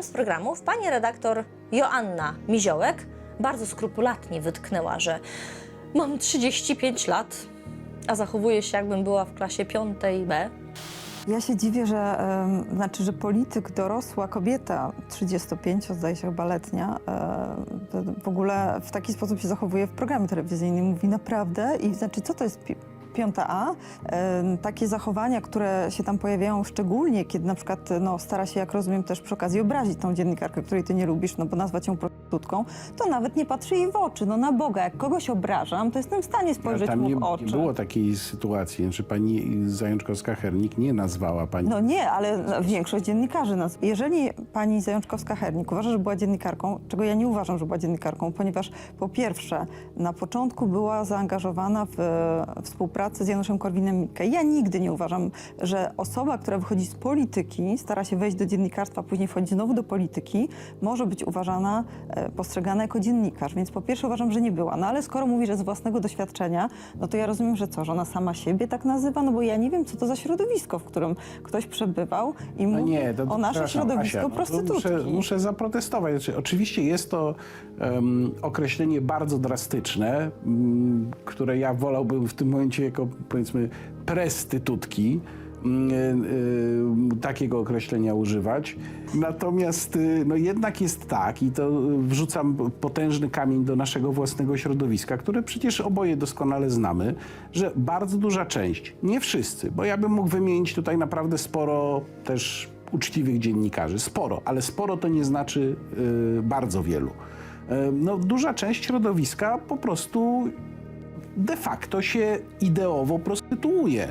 jednym z programów pani redaktor Joanna Miziołek bardzo skrupulatnie wytknęła, że mam 35 lat, a zachowuję się jakbym była w klasie 5 B. Ja się dziwię, że, em, znaczy, że polityk, dorosła kobieta, 35, zdaje się chyba letnia, em, w ogóle w taki sposób się zachowuje w programie telewizyjnym. Mówi naprawdę i znaczy, co to jest piąta A? Takie zachowania, które się tam pojawiają szczególnie, kiedy na przykład no, stara się, jak rozumiem, też przy okazji obrazić tą dziennikarkę, której ty nie lubisz, no bo nazwać ją prostytutką, to nawet nie patrzy jej w oczy. No na Boga, jak kogoś obrażam, to jestem w stanie spojrzeć tam mu nie, w nie oczy. było takiej sytuacji, że pani Zajączkowska-Hernik nie nazwała pani. No nie, ale większość dziennikarzy nas. Jeżeli pani Zajączkowska-Hernik uważa, że była dziennikarką, czego ja nie uważam, że była dziennikarką, ponieważ po pierwsze na początku była zaangażowana w e, z Januszem Korwinem-Mikke. Ja nigdy nie uważam, że osoba, która wychodzi z polityki, stara się wejść do dziennikarstwa, a później wchodzi znowu do polityki, może być uważana, e, postrzegana jako dziennikarz. Więc po pierwsze uważam, że nie była. No ale skoro mówi, że z własnego doświadczenia, no to ja rozumiem, że co, że ona sama siebie tak nazywa? No bo ja nie wiem, co to za środowisko, w którym ktoś przebywał i No mówi nie, to, o nasze środowisko Asia, no prostytutki. Muszę, muszę zaprotestować. Znaczy, oczywiście jest to em, określenie bardzo drastyczne, które ja wolałbym w tym momencie jako powiedzmy prestytutki mm, y, y, takiego określenia używać. Natomiast y, no jednak jest tak i to wrzucam potężny kamień do naszego własnego środowiska, które przecież oboje doskonale znamy, że bardzo duża część, nie wszyscy, bo ja bym mógł wymienić tutaj naprawdę sporo też uczciwych dziennikarzy. Sporo, ale sporo to nie znaczy bardzo wielu. No, duża część środowiska po prostu de facto się ideowo prostytuuje.